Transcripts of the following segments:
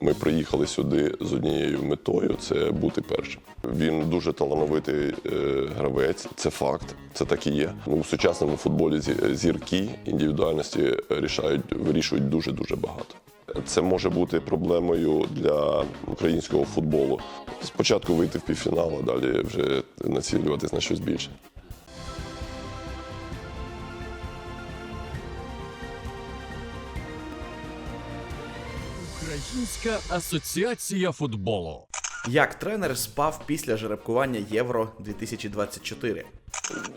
Ми приїхали сюди з однією метою це бути першим. Він дуже талановитий е, гравець, це факт, це так і є. Ну, у сучасному футболі зірки індивідуальності рішають, вирішують дуже дуже багато. Це може бути проблемою для українського футболу. Спочатку вийти в півфінал, а далі вже націлюватись на щось більше. Українська асоціація футболу. Як тренер спав після жеребкування Євро 2024?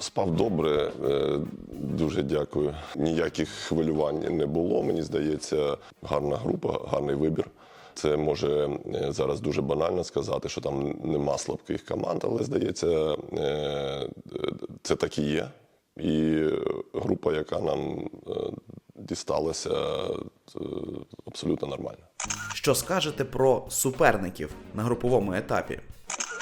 Спав добре, е, дуже дякую. Ніяких хвилювань не було. Мені здається, гарна група, гарний вибір. Це може е, зараз дуже банально сказати, що там нема слабких команд, але здається, е, це так і є. І група, яка нам дісталася, е, абсолютно нормальна. Що скажете про суперників на груповому етапі?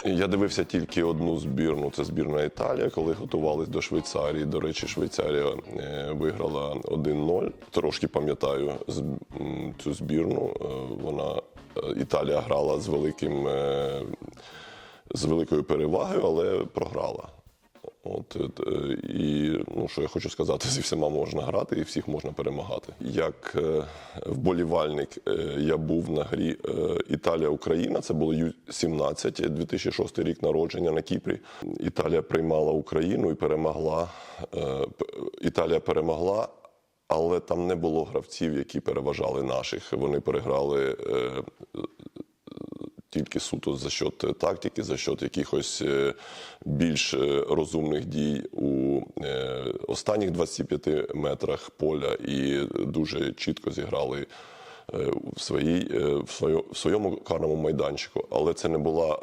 Я дивився тільки одну збірну. Це збірна Італія, коли готувались до Швейцарії. До речі, Швейцарія е, виграла 1-0. Трошки пам'ятаю цю збірну. Е, Вона Італія грала з великим з великою перевагою, але програла. От е, і ну що я хочу сказати, зі всіма можна грати і всіх можна перемагати. Як е, вболівальник е, я був на грі е, Італія-Україна. Це було Ю-17, 2006 рік народження на Кіпрі. Італія приймала Україну і перемогла. Е, Італія перемогла. Але там не було гравців, які переважали наших. Вони переграли е, тільки суто за счет тактики, за счет якихось е, більш е, розумних дій у е, останніх 25 метрах поля і дуже чітко зіграли е, в, своїй, е, в, своє- в своєму карному майданчику. Але це не була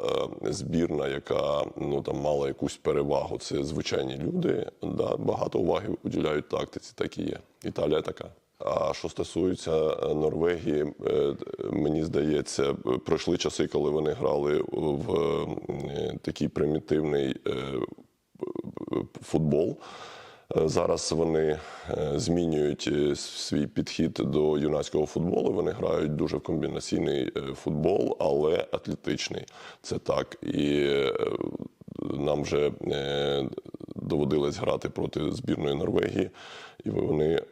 е, збірна, яка ну, там, мала якусь перевагу. Це звичайні люди. Да, багато уваги уділяють тактиці, так і є. Італія така. А що стосується е, Норвегії, е, мені здається, е, пройшли часи, коли вони грали в такий примітивний футбол. Зараз вони змінюють свій підхід до юнацького футболу. Вони грають дуже в комбінаційний футбол, але атлетичний. Це так. І нам вже доводилось грати проти збірної Норвегії, і вони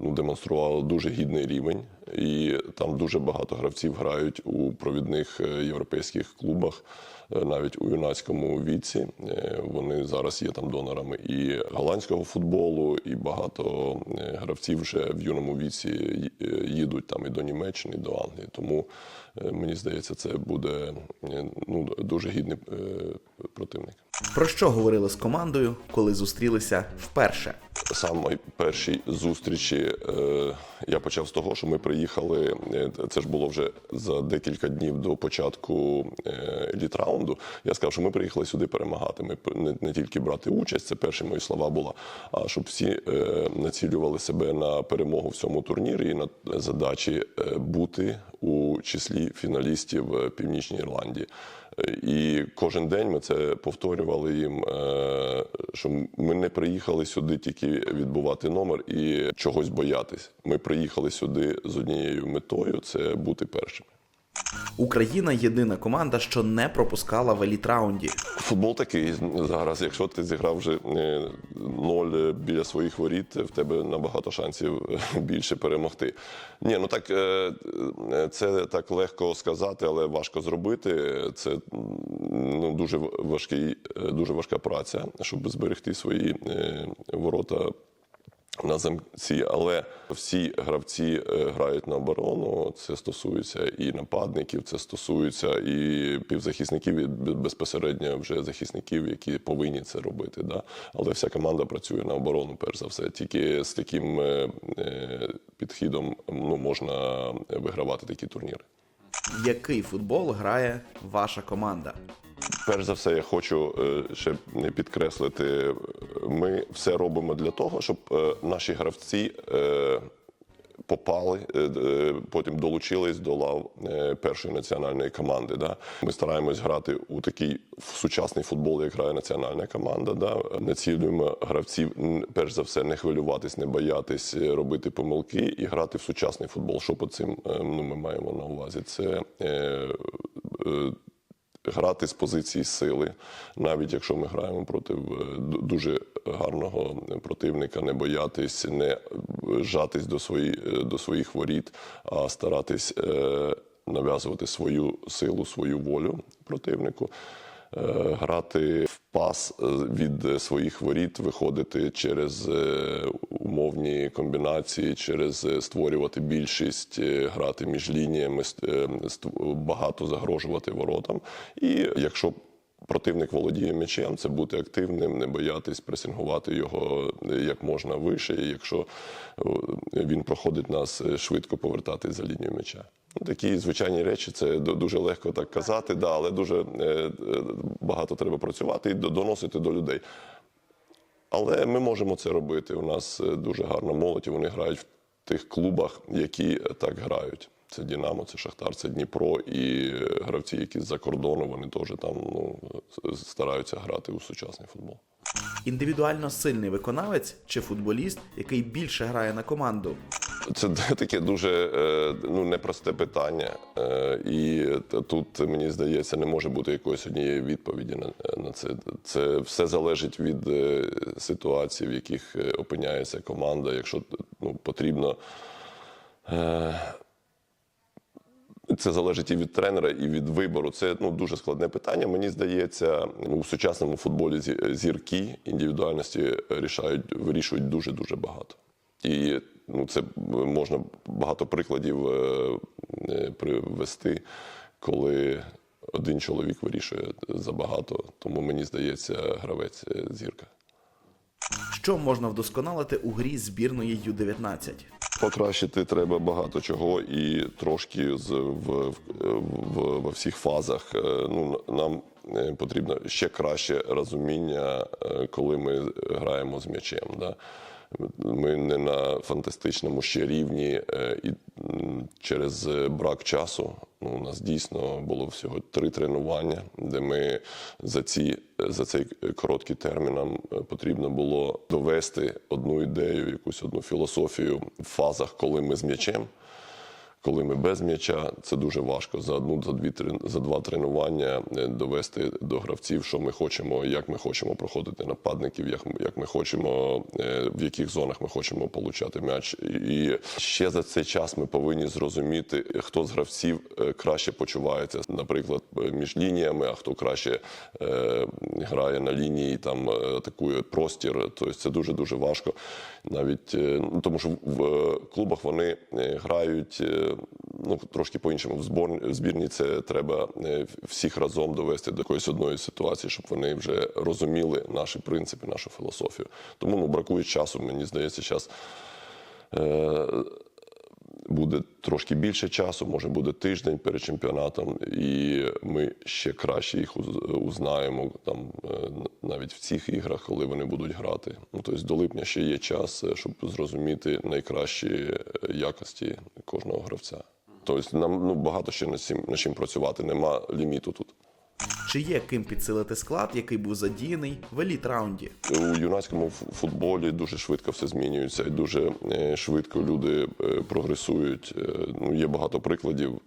ну, демонстрували дуже гідний рівень. І там дуже багато гравців грають у провідних е, європейських клубах, е, навіть у юнацькому віці. Е, Вони зараз є там донорами і голландського футболу, і багато гравців вже в юному віці їдуть там і до Німеччини, і до Англії. Тому мені здається, це буде ну, дуже гідний противник. Про що говорили з командою, коли зустрілися вперше? Саме першій зустрічі я почав з того, що ми приїхали. Е, Це ж було вже за декілька днів до початку літраунду. еліт-раунду. Я сказав, що ми приїхали сюди перемагати. Ми не, тільки брати участь, це перші мої слова була. А щоб всі е, націлювали себе на перемогу в цьому турнірі і на задачі е, бути у числі фіналістів е, Північній Ірландії. Е, І кожен день ми це повторювали їм, е, що ми не приїхали сюди тільки відбувати номер і чогось боятись. Ми приїхали сюди з однією метою це бути першими. Україна єдина команда, що не пропускала в еліт-раунді. Футбол такий зараз. Якщо ти зіграв вже е, ноль біля своїх воріт, в тебе набагато шансів е, більше перемогти. Ні, ну так е, е, це так легко сказати, але важко зробити. Це ну, дуже важкий, е, дуже важка праця, щоб зберегти свої е, ворота на замці, але всі гравці е, грають на оборону. Це стосується і нападників, це стосується і півзахисників, і безпосередньо вже захисників, які повинні це робити. Да? Але вся команда працює на оборону, перш за все. Тільки з таким е, е, підхідом ну, можна вигравати такі турніри. Який футбол грає ваша команда? Перш за все, я хочу ще підкреслити, ми все робимо для того, щоб е, наші гравці е, попали, е, потім долучились до лав першої національної команди. Да. Ми стараємось грати у такий сучасний футбол, як грає національна команда. Да. Націлюємо гравців, перш за все, не хвилюватись, не боятись робити помилки і грати в сучасний футбол. Що по цим ну, ми маємо на увазі? Це е, е, грати з позиції сили, навіть якщо ми граємо проти дуже гарного противника, не боятись, не жатись до, свої, е, до своїх воріт, а старатись е, нав'язувати свою силу, свою волю противнику. Е, Грати в пас від своїх воріт, виходити через умовні комбінації, через створювати більшість, грати між лініями, багато загрожувати воротам. І якщо противник володіє м'ячем, це бути активним, не боятись пресингувати його е, як можна вище. І якщо він проходить нас, е, швидко повертати за лінію м'яча. Ну, Такі звичайні речі, це дуже легко так казати, да, але дуже е, багато треба працювати і доносити до людей. Але ми можемо це робити. У нас дуже гарна молодь, і вони грають в тих клубах, які так грають. Це Дінамо, це Шахтар, це Дніпро і е, гравці, які з-за кордону, вони теж там ну, стараються грати у сучасний футбол. Індивідуально сильний виконавець чи футболіст, який більше грає на команду. Це таке дуже е, ну, непросте питання. Е, І тут, мені здається, не може бути якоїсь однієї відповіді на, це. Це все залежить від ситуації, в яких опиняється команда. Якщо ну, потрібно. Це залежить і від тренера, і від вибору. Це ну дуже складне питання. Мені здається, у сучасному футболі зі- зірки індивідуальності рішають, вирішують дуже дуже багато. І ну, це можна багато прикладів е, е, привести, коли один чоловік вирішує забагато. Тому мені здається, гравець е, зірка. Що можна вдосконалити у грі збірної Ю-19? Покращити треба багато чого і трошки з в, в, в, всіх фазах. Е, Ну нам е, потрібно ще краще розуміння, е, коли ми граємо з м'ячем. Да? Ми не на фантастичному ще рівні, і через брак часу ну, у нас дійсно було всього три тренування, де ми за ці за цей короткий термін нам е, потрібно було довести одну ідею, якусь одну філософію в фазах, коли ми з м'ячем. Коли ми без м'яча, це дуже важко за одну, за дві за два тренування е, довести до гравців, що ми хочемо, як ми хочемо проходити нападників, як, як ми хочемо, е, в яких зонах ми хочемо получати м'яч. І ще за цей час ми повинні зрозуміти, хто з гравців е, краще почувається, наприклад, між лініями, а хто краще грає на лінії, там атакує простір. Тобто це дуже дуже важко. Навіть е, ну, тому, що в е, клубах вони е, грають ну трошки по-іншому. В збор- в збірні це треба всіх разом довести до якоїсь одної ситуації, щоб вони вже розуміли наші принципи, нашу філософію. Тому ну бракує часу. Мені здається, час буде трошки більше часу, може буде тиждень перед чемпіонатом, і ми ще краще їх уз- узнаємо там е, навіть в цих іграх, коли вони будуть грати. Ну тобто до липня ще є час, е, щоб зрозуміти найкращі е, якості кожного гравця. Тобто нам ну багато ще над чим, над чим працювати. Нема ліміту тут. Чи є ким підсилити склад, який був задіяний в еліт раунді? У юнацькому футболі дуже швидко все змінюється, і дуже е, швидко люди е, прогресують. Е, Ну, є багато прикладів,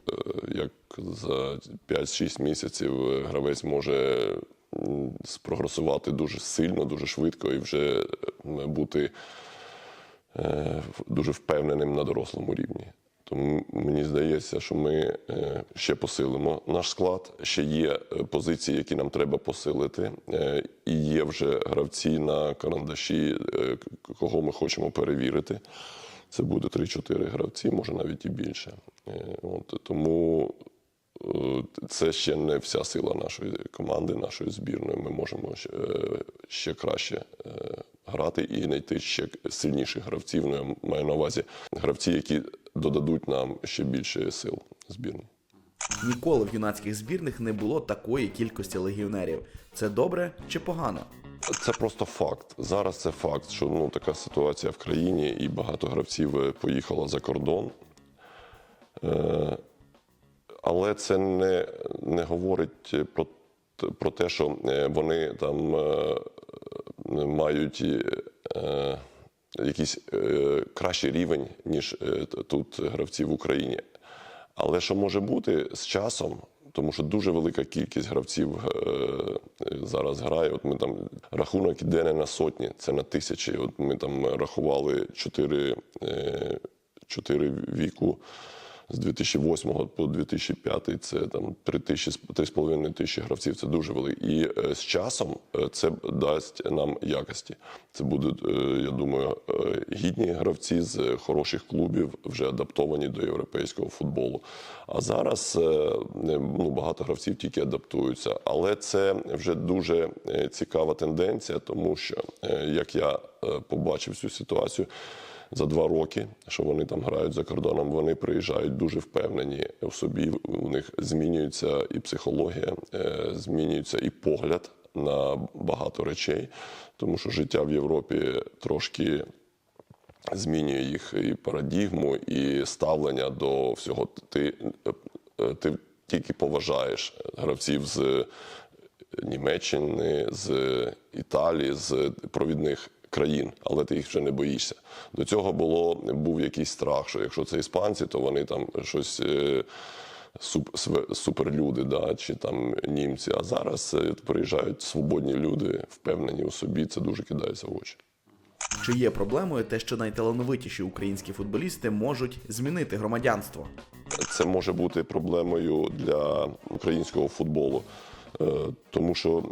як за 5-6 місяців гравець може спрогресувати дуже сильно, дуже швидко і вже бути дуже впевненим на дорослому рівні. Тому мені здається, що ми е, ще посилимо наш склад. Ще є е, позиції, які нам треба посилити. Е, І є вже гравці на карандаші, кого ми хочемо перевірити. Це буде 3-4 гравці, може навіть і більше. От, тому це ще не вся сила нашої команди, нашої збірної. Ми можемо ще, е, краще е, грати і знайти ще сильніших гравців. Ну, я маю на увазі гравці, які додадуть нам ще більше сил збірної. Ніколи в юнацьких збірних не було такої кількості легіонерів. Це добре чи погано? Це просто факт. Зараз це факт, що ну така ситуація в країні, і багато гравців е, поїхало за кордон. Е, але це не, не говорить про, про те, що е, вони там е, мають е, якийсь е, кращий рівень, ніж тут гравці в Україні. Але що може бути з часом, тому що дуже велика кількість гравців зараз грає. От ми там рахунок іде не на сотні, це на тисячі. От ми там рахували 4, е, 4 віку. З 2008 по 2005 це там 3 тисячі, 3,5 тисячі гравців. Це дуже велико. І е, з часом е, це дасть нам якості. Це будуть, е, я думаю, гідні гравці з хороших клубів, вже адаптовані до європейського футболу. А зараз ну, багато гравців тільки адаптуються. Але це вже дуже цікава тенденція, тому що як я побачив цю ситуацію за два роки, що вони там грають за кордоном, вони приїжджають дуже впевнені в собі. У них змінюється і психологія, е, змінюється і погляд на багато речей, тому що життя в Європі трошки. Змінює їх і парадігму, і ставлення до всього. Ти, е, ти тільки поважаєш гравців з Німеччини, з Італії, з провідних країн, але ти їх вже не боїшся. До цього було був якийсь страх, що якщо це іспанці, то вони там щось. е, суп- Суперлюди, да, чи там німці. А зараз е, приїжджають свободні люди, впевнені у собі. Це дуже кидається в очі. Чи є проблемою те, що найталановитіші українські футболісти можуть змінити громадянство? Це може бути проблемою для українського футболу, Е, тому що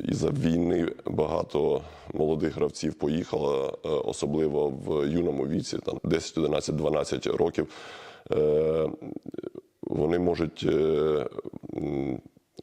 е, із-за війни багато молодих гравців поїхало, е, особливо в юному віці, там 10, 11, 12 років. Е, Вони можуть е,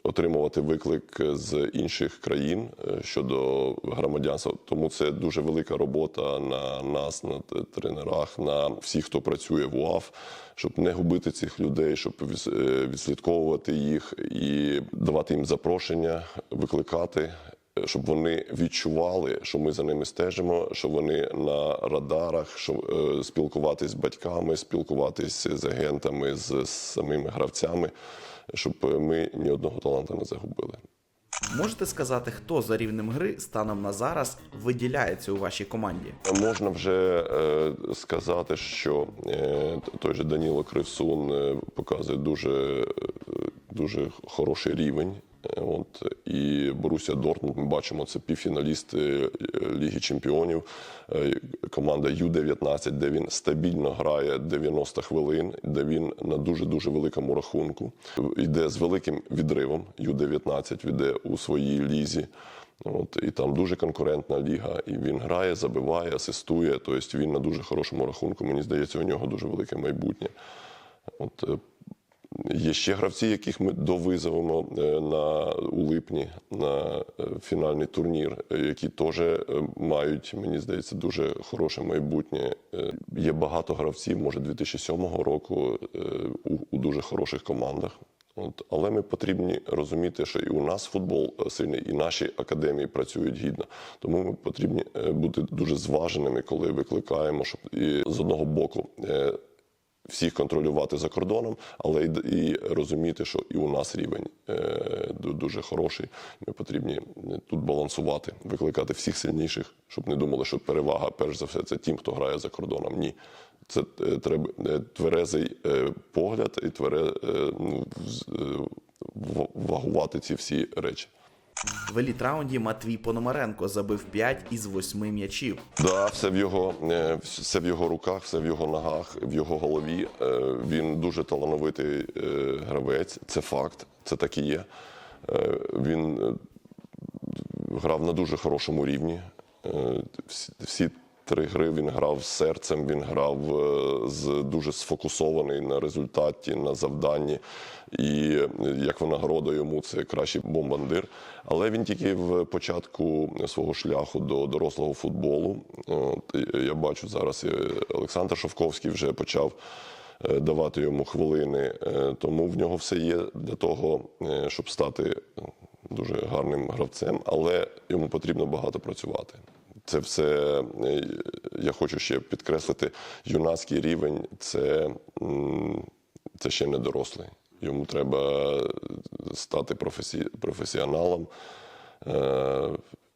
отримувати виклик з інших країн е, щодо громадянства. Тому це дуже велика робота на нас, на тренерах, на всіх, хто працює в УАФ, щоб не губити цих людей, щоб е, відслідковувати їх і давати їм запрошення, викликати. е, Щоб вони відчували, що ми за ними стежимо, що вони на радарах, що е, спілкуватись з батьками, спілкуватись з агентами, з самими гравцями, щоб ми ні одного таланта не загубили. Можете сказати, хто за рівнем гри станом на зараз виділяється у вашій команді? Можна вже е, сказати, що е, той же Даніло Кривсун е, показує дуже, е, дуже хороший рівень. Е, От і Боруся Дортмунд, ми бачимо, це півфіналісти е, Ліги Чемпіонів. Е, Команда Ю-19, де він стабільно грає 90 хвилин, де він на дуже дуже великому рахунку. Йде з великим відривом. Ю-19 йде у своїй лізі. От, і там дуже конкурентна ліга, і він грає, забиває, асистує. Тобто він на дуже хорошому рахунку. Мені здається, у нього дуже велике майбутнє. От, є ще гравці, яких ми довизовемо е, на, у липні на е, фінальний турнір, е, які теж мають, мені здається, дуже хороше майбутнє. Є багато гравців, може 2007 року, у, у дуже хороших командах. От, але ми потрібні розуміти, що і у нас футбол сильний, і наші академії працюють гідно. Тому ми потрібні бути дуже зваженими, коли викликаємо, щоб і з одного боку. Всіх контролювати за кордоном, але і розуміти, що і у нас рівень е, дуже хороший. Ми потрібні е, тут балансувати, викликати всіх сильніших, щоб не думали, що перевага, перш за все, це тим, хто грає за кордоном. Ні. Це е, треба тверезий погляд і твере, ну, вагувати ці всі речі. В еліт-раунді Матвій Пономаренко забив 5 із 8 м'ячів. Да, все в його е, все в його руках, все в його ногах, в його голові. Е, Він дуже талановитий е, гравець. Це факт, це так і є. Він грав на дуже хорошому рівні. Всі три гри він грав з серцем, він грав е, з дуже сфокусований на результаті, на завданні. І е, як винагорода йому це кращий бомбардир. Але він тільки в початку свого шляху до дорослого футболу. От, я бачу зараз Олександр Шовковський вже почав е, давати йому хвилини. Е, Тому в нього все є для того, е, щоб стати дуже гарним гравцем, але йому потрібно багато працювати. Це все е, я хочу ще підкреслити. Юнацький рівень це, це ще не дорослий. Йому треба стати професі, професіоналом е,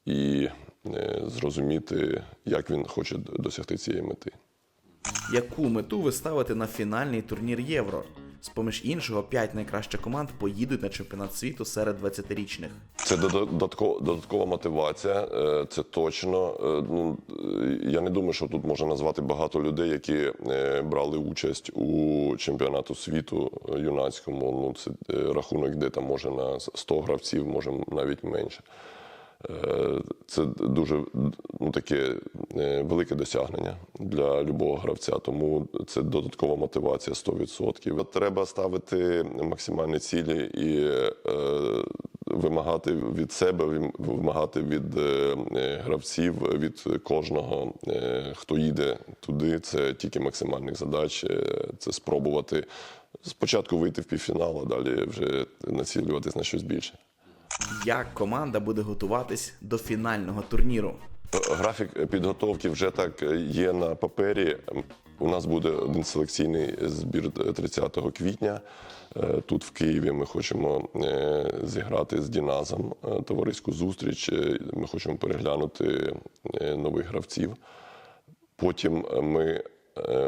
і е, зрозуміти, як він хоче досягти цієї мети. Яку мету ви ставите на фінальний турнір Євро? З поміж іншого, 5 найкращих команд поїдуть на чемпіонат світу серед 20-річних. Це додатко- додаткова мотивація, е, це точно. Е, Ну, е, я не думаю, що тут можна назвати багато людей, які брали участь у чемпіонату світу юнацькому. Ну, це рахунок, де там може на 100 гравців, може навіть менше. Це дуже ну, таке е, велике досягнення для любого гравця, тому це додаткова мотивація 100%. Треба ставити максимальні цілі і е, вимагати від себе, вим- вимагати від е, гравців, від кожного, хто їде туди. Це тільки максимальних задач. Це спробувати спочатку вийти в півфінал, а далі вже націлюватись на щось більше. Як команда буде готуватись до фінального турніру? Графік підготовки вже так є на папері. У нас буде один селекційний збір 30 квітня. Е, Тут в Києві ми хочемо е, зіграти з Діназом е, товариську зустріч. Ми хочемо переглянути нових гравців. Потім ми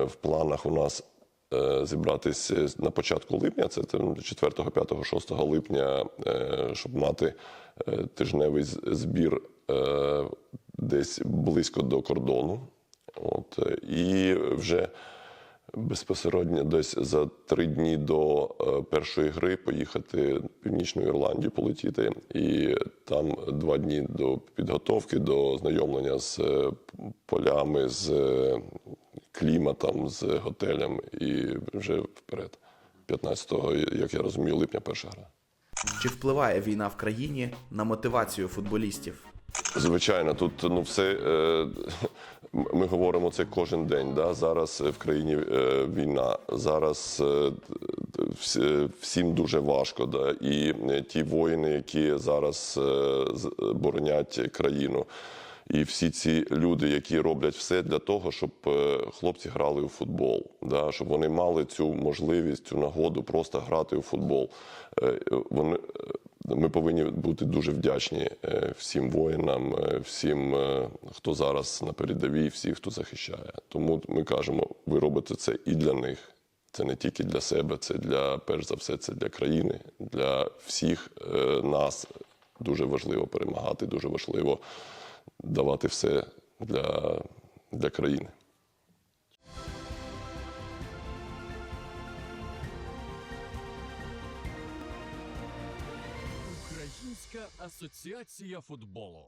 в планах у нас е, зібратися на початку липня, це там 4, 5, 6 липня, е, щоб мати е, тижневий збір е, десь близько до кордону. От, е, і вже безпосередньо десь за три дні до е, першої гри поїхати в Північну Ірландію, полетіти, і там два дні до підготовки, до знайомлення з е, полями, з е, кліматом, з готелем, і вже вперед. 15-го, як я розумію, липня перша гра. Чи впливає війна в країні на мотивацію футболістів? Звичайно, тут ну все е, ми говоримо це кожен день. Да? Зараз в країні е, війна, зараз е, всі- всім дуже важко. Да? І е, ті воїни, які зараз е, боронять країну. І всі ці люди, які роблять все для того, щоб е, хлопці грали у футбол, да, щоб вони мали цю можливість, цю нагоду просто грати у футбол. Е, е, Вони е, ми повинні бути дуже вдячні е, всім воїнам, е, всім, е, хто зараз на передовій, всі, хто захищає. Тому ми кажемо, ви робите це і для них. Це не тільки для себе, це для перш за все, це для країни, для всіх нас. Дуже важливо перемагати, дуже важливо давати все для, для країни. Асоціація футболу.